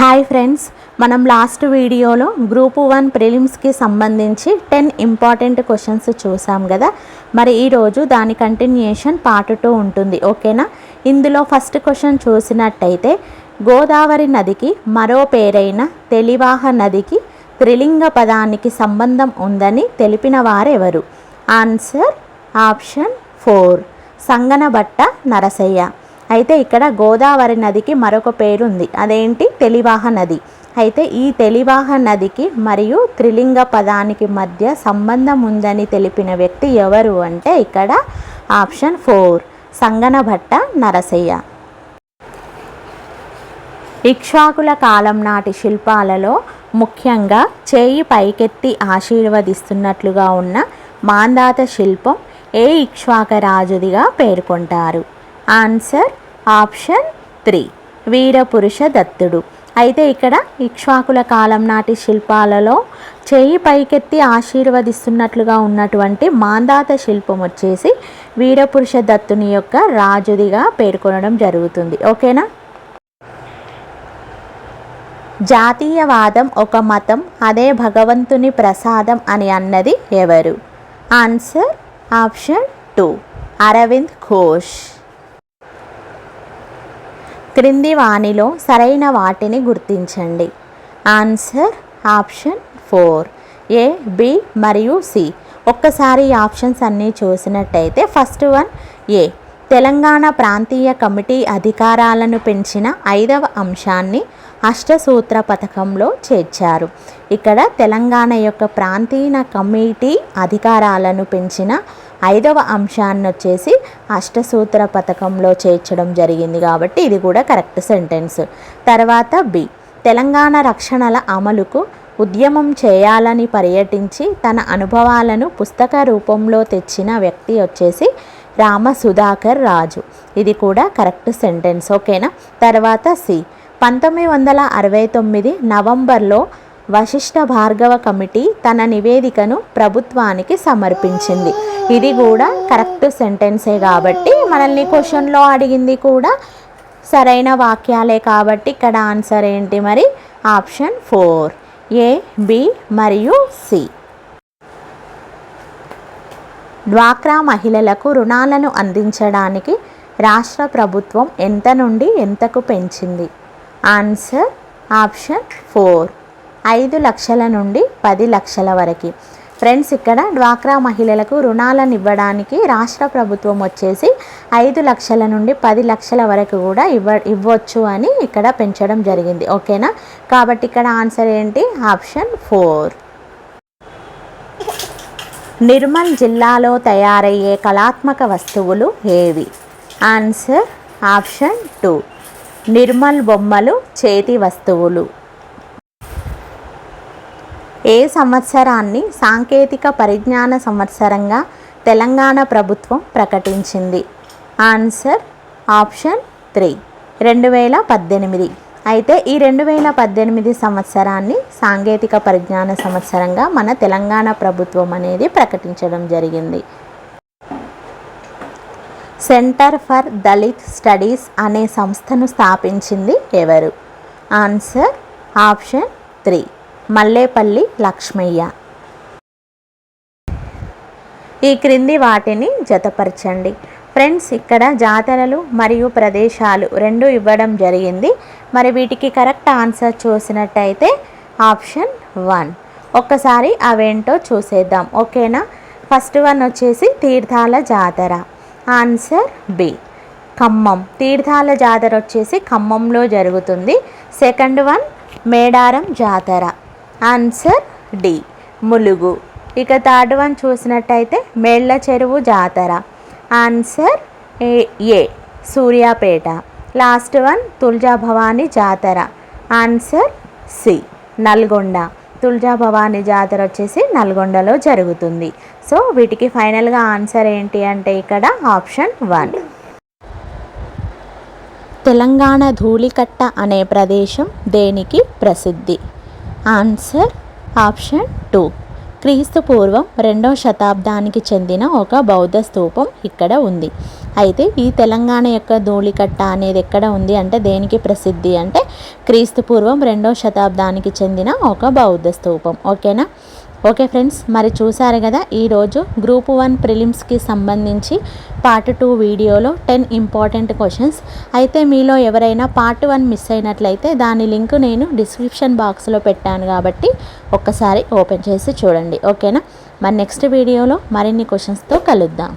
Hi friends మనం last వీడియోలో group one ప్రిలిమ్స్కి సంబంధించి టెన్ ఇంపార్టెంట్ క్వశ్చన్స్ చూసాం కదా. మరి ఈరోజు దాని కంటిన్యూషన్ పార్ట్ టూ ఉంటుంది ఓకేనా? ఇందులో ఫస్ట్ క్వశ్చన్ చూసినట్టయితే గోదావరి నదికి మరో పేరైన తెలివాహ నదికి త్రిలింగ పదానికి సంబంధం ఉందని తెలిపిన వారెవరు? Answer option four Sanganabatta Narasayya. అయితే ఇక్కడ గోదావరి నదికి మరొక పేరు ఉంది అదేంటి? తెలివాహ నది. అయితే ఈ తెలివాహ నదికి మరియు త్రిలింగ పదానికి మధ్య సంబంధం ఉందని తెలిపిన వ్యక్తి ఎవరు అంటే ఇక్కడ ఆప్షన్ ఫోర్ సంగనభట్ట నరసయ్య. ఇక్ష్వాకుల కాలం నాటి శిల్పాలలో ముఖ్యంగా చేయి పైకెత్తి ఆశీర్వదిస్తున్నట్లుగా ఉన్న మాందాత శిల్పం ఏ ఇక్ష్వాక రాజుదిగా పేర్కొంటారు. Answer option three. వీరపురుష దత్తుడు. అయితే ఇక్కడ ఇక్ష్వాకుల కాలం నాటి శిల్పాలలో చేయి పైకెత్తి ఆశీర్వదిస్తున్నట్లుగా ఉన్నటువంటి మాందాత శిల్పం వచ్చేసి వీరపురుష దత్తుని యొక్క రాజుదిగా పేర్కొనడం జరుగుతుంది. ఓకేనా? జాతీయవాదం ఒక మతం అదే భగవంతుని ప్రసాదం అని అన్నది ఎవరు? Answer option two. Arvind Ghosh. క్రింది వాణిలో సరైన వాటిని గుర్తించండి. Answer option four. A B మరియు సి. ఒక్కసారి ఆప్షన్స్ అన్నీ చూసినట్టయితే ఫస్ట్ వన్ ఏ. తెలంగాణ ప్రాంతీయ కమిటీ అధికారాలను పెంచిన ఐదవ అంశాన్ని అష్టసూత్ర పథకంలో చేర్చారు. ఇక్కడ తెలంగాణ యొక్క ప్రాంతీయ కమిటీ అధికారాలను పెంచిన ఐదవ అంశాన్ని వచ్చేసి అష్టసూత్ర పథకంలో చేర్చడం జరిగింది కాబట్టి ఇది కూడా కరెక్ట్ సెంటెన్స్. తర్వాత బి. తెలంగాణ రక్షణల అమలుకు ఉద్యమం చేయాలని పర్యటించి తన అనుభవాలను పుస్తక రూపంలో తెచ్చిన వ్యక్తి వచ్చేసి రామ సుధాకర్ రాజు. ఇది కూడా కరెక్ట్ సెంటెన్స్ ఓకేనా? తర్వాత సి. పంతొమ్మిది వందల అరవై తొమ్మిది నవంబర్లో వశిష్ఠ భార్గవ కమిటీ తన నివేదికను ప్రభుత్వానికి సమర్పించింది. ఇది కూడా కరెక్ట్ సెంటెన్సే కాబట్టి మనల్ని క్వశ్చన్లో అడిగింది కూడా సరైన వాక్యాలే కాబట్టి ఇక్కడ ఆన్సర్ ఏంటి మరి? Option four. ఏ బి మరియు సి. డ్వాక్రా మహిళలకు రుణాలను అందించడానికి రాష్ట్ర ప్రభుత్వం ఎంత నుండి ఎంతకు పెంచింది? Answer option four. ఐదు లక్షల నుండి పది లక్షల వరకు. ఫ్రెండ్స్ ఇక్కడ డ్వాక్రా మహిళలకు రుణాలను ఇవ్వడానికి రాష్ట్ర ప్రభుత్వం వచ్చేసి ఐదు లక్షల నుండి పది లక్షల వరకు కూడా ఇవ్వ ఇవ్వచ్చు అని ఇక్కడ పెంచడం జరిగింది. ఓకేనా? కాబట్టి ఇక్కడ ఆన్సర్ ఏంటి? Option four. నిర్మల్ జిల్లాలో తయారయ్యే కళాత్మక వస్తువులు ఏవి? Answer option two. నిర్మల్ బొమ్మలు చేతి వస్తువులు. ఏ సంవత్సరాన్ని సాంకేతిక పరిజ్ఞాన సంవత్సరంగా తెలంగాణ ప్రభుత్వం ప్రకటించింది? Answer option three. రెండు వేల పద్దెనిమిది. అయితే ఈ రెండు వేల పద్దెనిమిది సంవత్సరాన్ని సాంకేతిక పరిజ్ఞాన సంవత్సరంగా మన తెలంగాణ ప్రభుత్వం అనేది ప్రకటించడం జరిగింది. సెంటర్ ఫర్ దళిత్ స్టడీస్ అనే సంస్థను స్థాపించింది ఎవరు? Answer option three Mallepalli Laxmaiah. ఈ క్రింది వాటిని జతపరచండి. ఫ్రెండ్స్ ఇక్కడ జాతరలు మరియు ప్రదేశాలు రెండు ఇవ్వడం జరిగింది. మరి వీటికి కరెక్ట్ ఆన్సర్ చూసినట్టయితే ఆప్షన్ వన్. ఒక్కసారి అవేంటో చూసేద్దాం. ఓకేనా? ఫస్ట్ వన్ వచ్చేసి తీర్థాల జాతర. Answer B. ఖమ్మం. తీర్థాల జాతర వచ్చేసి ఖమ్మంలో జరుగుతుంది. Second one Medaram Jatara. Answer D. Mulugu. ఇక థర్డ్ వన్ చూసినట్టయితే Mella Cheruvu Jatara. Answer A A Suryapet last one Tuljabhavani Jatara answer C Nalgonda Tulja Bhavani జాతర వచ్చేసి నల్గొండలో జరుగుతుంది. సో వీటికి ఫైనల్గా ఆన్సర్ ఏంటి అంటే ఇక్కడ ఆప్షన్ వన్ తెలంగాణ ధూళికట్ట అనే ప్రదేశం దేనికి ప్రసిద్ధి? ఆన్సర్ ఆప్షన్ టూ క్రీస్తు పూర్వం రెండవ శతాబ్దానికి చెందిన ఒక బౌద్ధ స్తూపం ఇక్కడ ఉంది. అయితే ఈ తెలంగాణ యొక్క ధూళికట్ట అనేది ఎక్కడ ఉంది అంటే దేనికి ప్రసిద్ధి అంటే క్రీస్తు పూర్వం రెండవ శతాబ్దానికి చెందిన ఒక బౌద్ధ స్తూపం ఓకేనా? ఓకే ఫ్రెండ్స్ మరి చూసారు కదా ఈరోజు గ్రూప్ వన్ ప్రిలిమ్స్కి సంబంధించి పార్ట్ టూ వీడియోలో టెన్ ఇంపార్టెంట్ క్వశ్చన్స్. అయితే మీలో ఎవరైనా పార్ట్ వన్ మిస్ అయినట్లయితే దాని లింక్ నేను డిస్క్రిప్షన్ బాక్స్లో పెట్టాను కాబట్టి ఒక్కసారి ఓపెన్ చేసి చూడండి. ఓకేనా? మరి నెక్స్ట్ వీడియోలో మరిన్ని క్వశ్చన్స్తో కలుద్దాం.